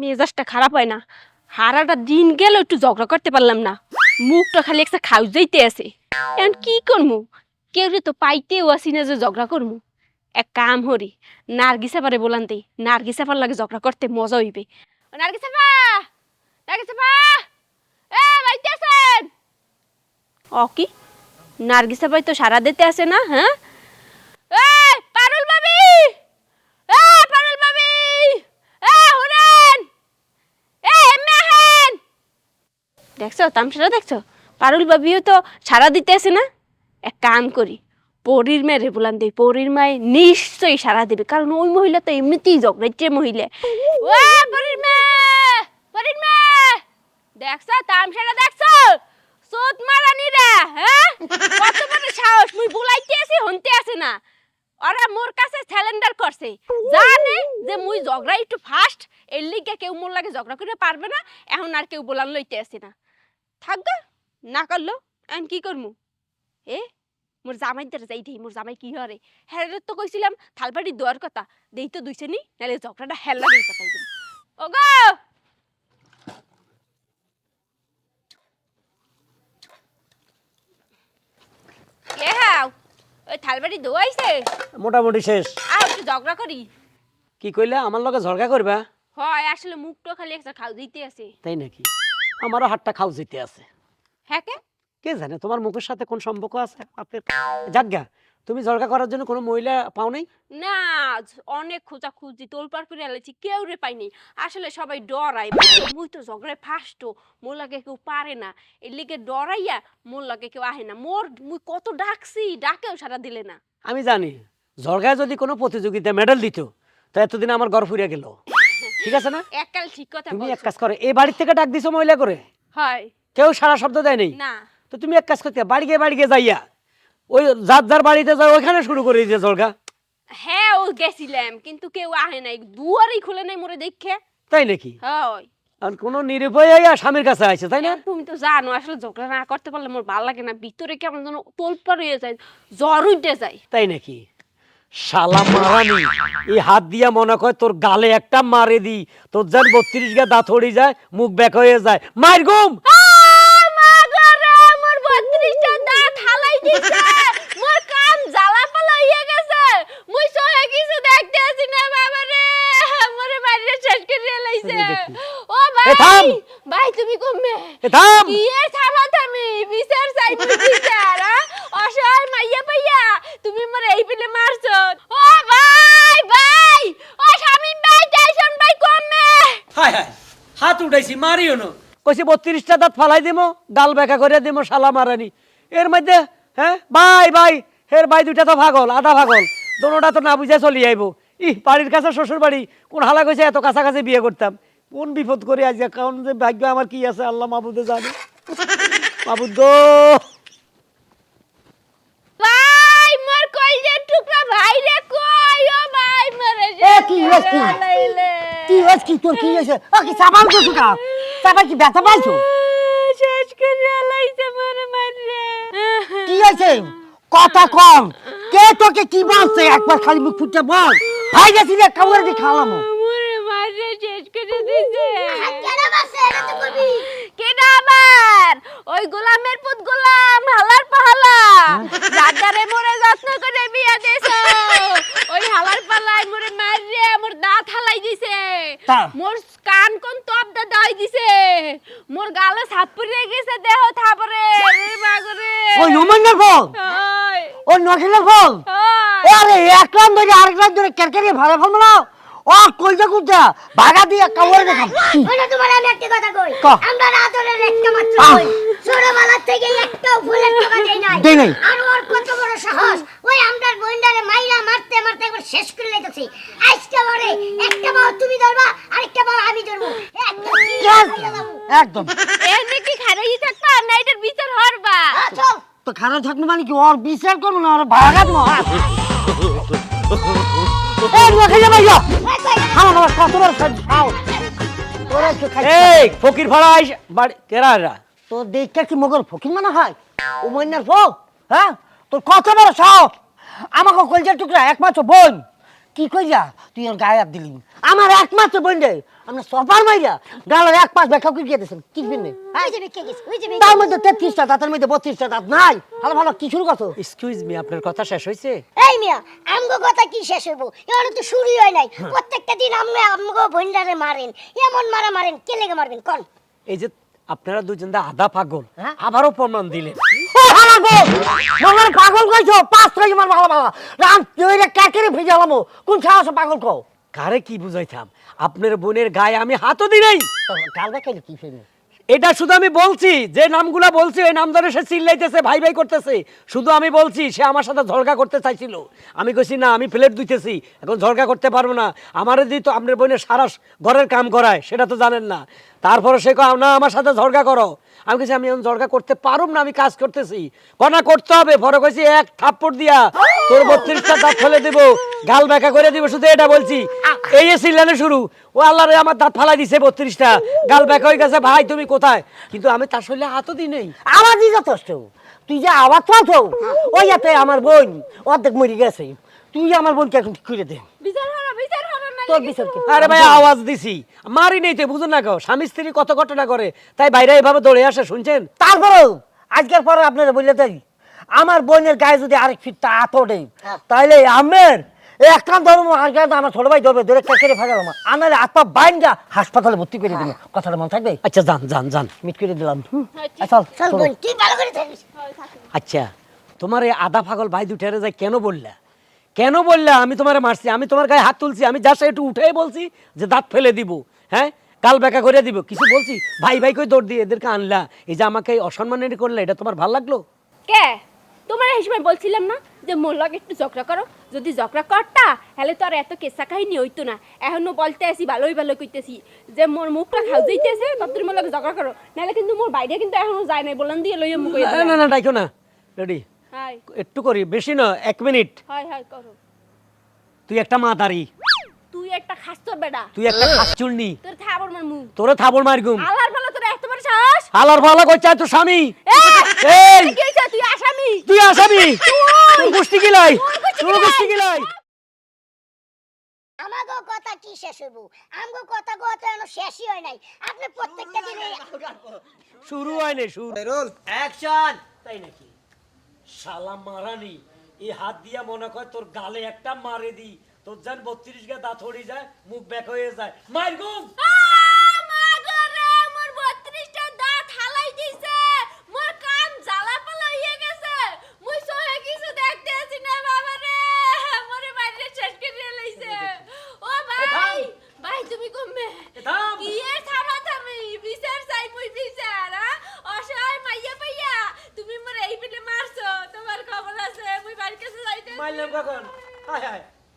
মেজাজটা খারাপ হয় না। হারাটা দিন গেল, একটু ঝগড়া করতে পারলাম না। মুখটা খালি একটা খাউ যাইতে আছে। এখন কি করমু? কেউ তো পাইতেও আসি না যে ঝগড়া করমু। এক কাম হরি নার্গিসা পারে বলান দেই, নার্গিসা পার লাগে ঝগড়া করতে মজা হইবে। নার্গিসা পা নার্গিসা পা এ, বাইতে আছেন? ও কি? নার্গিসা ভাই তো সারা দিতে আসে না হ্যাঁ এই পারুল ভাবি এ পারুল ভাবি এ হুরেন এ মেহেন দেখছ? তামসাটা দেখছ? পারুল বাবিও তো সারা দিতে আসে না? এক কাম করি, পরীর মেয়ে রেবুলান দেই, পরীর মায়ে নিশ্চয়ই সারা দেবে, কারণ ওই মহিলা তো এমনিতেই ঝগড়াইছে মহিলা। ও পরীর মেয়ে! পরীর মেয়ে! দেখছ? তামসাটা দেখছ? সুত মারানি রে হ্যাঁ? কত বড় সাহস, মুই বুলাইতে আছি, হনতে আছে না। ওরা মোর কাছে স্যালেন্ডার করছে। জানে যে মুই ঝগড়া একটু ফাস্ট এর লিগে কেউ মোর লাগে ঝগড়া করে পারবে না, এখন আর কেউ বলান লইতে আসে না। থাকগা না করল আমি কি করমু? এ মোর জামাই দ্বারা যাই দেই মোর জামাই কি হরে? হ্যাঁ তো কইছিলাম থালবাড়ি দোয়ার কথা দেই তো দুইছে নি নাহলে ঝগড়াটা হেল্লা দিই কথা ওগো! কে হাও ওই থালবাড়ি দোয়াইছে মোটামুটি শেষ। আর একটু ঝগড়া করি। কি কইলে আমার লগে ঝরগা করবা? হয় আসলে মুখটা খালি একটা খাও দিতে আছে। তাই নাকি? আমারও হাতটা খাও যেতে আছে। হ্যাঁ কে? কে জানে তোমার মুখের সাথে কোন সম্পর্ক আছে? আপনার যাজ্ঞা তুমি ঝরগা করার জন্য কোনো মহিলা পাও নাই? না অনেক খোঁজা খুঁজি তোলপার করে এলেছি কেউ রে পাইনি আসলে সবাই ডরায়। মুই তো ঝগড়ায় ফাস্ট মোর লাগে কেউ পারে না। এর লিগে ডরাইয়া মোর লাগে কেউ আহে না। মোর মুই কত ডাকছি ডাকেও সারা দিলে না। আমি জানি ঝরগায় যদি কোনো প্রতিযোগিতা মেডেল দিত তা এতদিন আমার ঘর ফুরিয়ে গেল। ঠিক আছে না? এককাল ঠিক কথা তুমি এক কাজ করো এই বাড়ি থেকে ডাক দিছো মহিলা করে? হয়। কেউ সারা শব্দ দেয় নাই? না। তো তুমি এক কাজ করতে বাড়ি গিয়ে বাড়ি গিয়ে যাইয়া ওই যার যার বাড়িতে যাও ওইখানে শুরু করে দিয়েছে ঝরগা হ্যাঁ ও গেছিলাম কিন্তু কেউ আহে নাই। দুয়ারই খুলে নাই মোরে দেখে। তাই নাকি? হয়। আর কোনো নিরুপায় হইয়া স্বামীর কাছে আছে তাই না? তুমি তো জানো আসলে ঝগড়া না করতে পারলে মোর ভালো লাগে না। ভিতরে কেমন যেন তোলপার হয়ে যায় জ্বর উঠে যায়। তাই নাকি? শালা মারানি এই হাত দিয়া মনে কয় তোর গালে একটা মারে দি তোর যেন বত্রিশ গা দাঁত হড়ি যায় মুখ ব্যাক হয়ে যায় মায়ের ঘুম আহ, মা গো রে, মোর 32টা দাঁত হালাই দিছে। মোর কান জ্বালা পালা হইয়া গেছে। মুই সহে কিছু দেখতে আসি না বাবা রে। মারিয়ে শেষ করে লাইছে। ও এ থাম। ভাই, ভাই তুমি কমবে। এ থাম এর থামা থামি? বিচার চাইবি বিচার, অসহায় মাইয়া পাইয়া, তুমি মোরে এই পিলে মারছো। ও ভাই, ভাই, ও শামীম ভাই, টাইসন ভাই কমবে। হায় হায় হাত উঠাইছি মারিও না কইছি বত্রিশটা দাঁত ফালাই দিমো গাল বেকা করে দিমো শালা মারানি এর মধ্যে হ্যাঁ বাই বাই হের বাই দুইটা তো ভাগল আধা ভাগল দোনোটা তো না বুঝে চলি আইবো ইহ বাড়ির কাছে শ্বশুর বাড়ি কোন হালা কইছে এত কাছাকাছি বিয়ে করতাম। কোন বিপদ করে আজকে? কারণ যে ভাগ্য আমার কি আছে আল্লাহ মাহবুদে জানে। মাহবুদ ভাই মোর কইজের টুকরা ভাই রে কই? ও ভাই মরে এ, কি হয়েছে? কি? হয়েছে কি তোর? কি হয়েছে? ও কি চাপাল করছ কা চাপাল কি ব্যথা পাইছো? শেষ করে লাইছে মরে মারে কি হয়েছে? কথা কম। কে তোকে কি বলছে? একবার খালি মুখ ফুটে বল। ভাই গেছি রে কাউরে দিয়ে খাওয়ালাম। মরে মারে শেষ করে দিছে। কেডা আবার। ওই গোলামের পুত গোলাম হালার পাহালা জাগারে মোরে যত্ন করে বিয়া দিছো। ওই হালার পালাই মোরে মারিয়ে মোর দাঁত হালাই দিছে। তা? মোর কান কোন তপ দা দাই দিছে। মোর গালে ছাপুরে গেছে দেহ থাপরে। রে বাগরে। ওই নমন্যার ফল। ওই। নখিলের ফল। আরে এক রান ধরে আরেক রান ধরে কেরকেরিয়ে ভাড়া ফেলব ও কইজা কুজা ভাগা দিয়ে কাউরে দেখাম। ওটা তোমার আমি একটা কথা কই? আমরা রাতরের একটা মাত্র কই। ছোটবেলা থেকে একটাও ফুলের টাকা দেই নাই। দেই নাই। আর ওর কত বড় সাহস? ওই আমরার বইন্ডারে মাইরা মারতে মারতে একবার শেষ করে লাইতেছি। আজকে বলে একটা বাও তুমি ধরবা আরেকটা বাও আমি ধরবো। একদম Yes, একদম। কি খারাই থাকবা না এটার বিচার হরবা। চল। তো খারাপ থাকব মানে কি? ওর বিচার করব না? ওর ভাগা দেবো এই নখিলে ভাইয়া খাওয়া বাবা কত বড় খাও তোরা একটু খাই। এই ফকির ভাড়া আইস বাড়ি কেরা এরা? তো দেখতে কি মগর ফকির মনে হয়? ফোক হ্যাঁ? তোর কত বড় সাহস? আমাকে কলজার টুকরা একমাত্র বোন। কি কইরা? তুই ওর গায়ে হাত দিলি। আমার একমাত্র বোন রে। আমরা সফার মাইরা গালের এক পাঁচ ব্যাখ্যা করে দিয়েছেন কি বিনে ওই যে বিকে গেছে ওই যে বিকে তার মধ্যে তেত্রিশটা দাঁতের মধ্যে বত্রিশটা দাঁত নাই। ভালো ভালো কি শুরু করছ? এক্সকিউজ মি আপনার কথা শেষ হয়েছে? এই মিয়া আমগো কথা কি শেষ হইব? এবার তো শুরুই হয় নাই। প্রত্যেকটা দিন আমগো আমগো বন্ডারে মারেন। এমন মারা মারেন কে লেগে মারবেন? কোন। এই যে আপনারা দুজন দা আধা পাগল হ্যাঁ? আবারও প্রমাণ দিলেন। হালা পাগল কইছো? পাঁচ ছয় মার ভালো ভালো। রাম তুই রে কাকেরে ভিজালামো কোন সাহস পাগল কও? কারে কি বুঝাইতাম? আপনার বোনের গায়ে আমি হাতও দিই নাই। কি এটা শুধু আমি বলছি যে নামগুলা বলছি ওই নাম ধরে সে চিল্লাইতেছে ভাই ভাই করতেছে। শুধু আমি বলছি সে আমার সাথে ঝগড়া করতে চাইছিল। আমি কইছি না আমি প্লেট দিতেছি এখন ঝগড়া করতে পারব না। আমার দিই তো আপনার বোনের সারা ঘরের কাম করায় সেটা তো জানেন না। তারপরে সে না আমার সাথে ঝগড়া করো। আমি কইছি, আমি এখন ঝগড়া করতে পারুম না, আমি কাজ করতেছি। কনা করতে হবে। পরে কইছি, এক থাপ্পড় দিয়া তোর বত্রিশটা দাঁত ফেলে দিব, গাল ব্যাকা করে দিব, শুধু এটা বলছি। এই চিল্লানো শুরু, ও আল্লাহ রে আমার দাঁত ফালাই দিছে বত্রিশটা, গাল ব্যাকা হয়ে গেছে, ভাই, তুমি কোথায়? কিন্তু আমি তার শরীরে হাতও দিই নেই। আওয়াজই যথেষ্ট। তুই যে আওয়াজ পাচ্ছ ওই আমার বোন অর্ধেক মরে গেছে। তুই আমার বোনকে এখন ঠিক করে দে। বিচার হলো বিচার হলো না তোর বিচার কি? আরে ভাই আওয়াজ দিছি। মারি নেই তো বুঝুন না কেউ। স্বামী স্ত্রী কত ঘটনা করে। তাই বাইরে এভাবে দৌড়ে আসে শুনছেন? তারপরেও আজকের পরে আপনারা বললে তাই আমার বোনের গায়ে যদি আরেক ফিট হাত ওঠে তাইলে আমের এক কান ধরবো আর কান আমার ছোট ভাই ধরবে ধরে কেটে আনারে আত্মা বাইনটা হাসপাতালে ভর্তি করে দিল কথাটা মনে থাকবে? আচ্ছা যান যান যান। মিট করে দিলাম। আচ্ছা। চল বোন তুই ভালো করে থাকিস? আচ্ছা তোমার এই আধা পাগল ভাই দুটারে যাই কেন বললা? কেন বললা আমি তোমার মারছি? আমি তোমার গায়ে হাত তুলছি আমি যা একটু উঠেই বলছি যে দাঁত ফেলে দিব হ্যাঁ? কাল বেকা করে দিব। কিছু বলছি? ভাই ভাই কই দৌড় দিয়ে এদেরকে আনলা? এই যে আমাকে অসম্মানের করলে এটা তোমার ভালো লাগল? কে? তোমার সময় বলছিলাম না যে মোর লগে একটু ঝগড়া করো? যদি ঝগড়া করতা তাহলে তো আর এত কেসা কাহিনী হইতো না। এখনও বলতে আসি ভালোই ভালো কইতেছি। যে মোর মুখটা খাও যাইতেছে ততদিন মোর লগে ঝগড়া করো। নাহলে কিন্তু মোর বাইরে কিন্তু এখনও যায় নাই বললাম দিয়ে লইয়া মুখ না না না ডাইকো না। রেডি। একটু করি বেশি না এক মিনিট। হাই হাই করো। তুই একটা মা দাঁড়ি তুই একটা খাস্তর বেটা। তুই একটা তোর থাবর মার মুখ। তোরে থাবল মারগুম আল্লাহর ভালো তোর এত বড় সাহস? হালার ভালো কই চাই তোর স্বামী। এই! এই কি হইছে? তুই আসামি। তুই আসামি? তোর গোষ্ঠী গিলাই তোর গোষ্ঠী গিলাই আমাগো কথা কি শেষ হইব আমগো কথা কথা এখনও শেষই হয় নাই। আপনি প্রত্যেকটা দিনে শুরু হয়নি শুরু। Roll action! তাই নাকি? শালা মারানি এই হাত দিয়া মনে কর তোর গালে একটা মারে দি, তোর যান বত্রিশ গা দাঁত হড়ি যায়, মুখ ব্যাক হয়ে যায়। মার গুম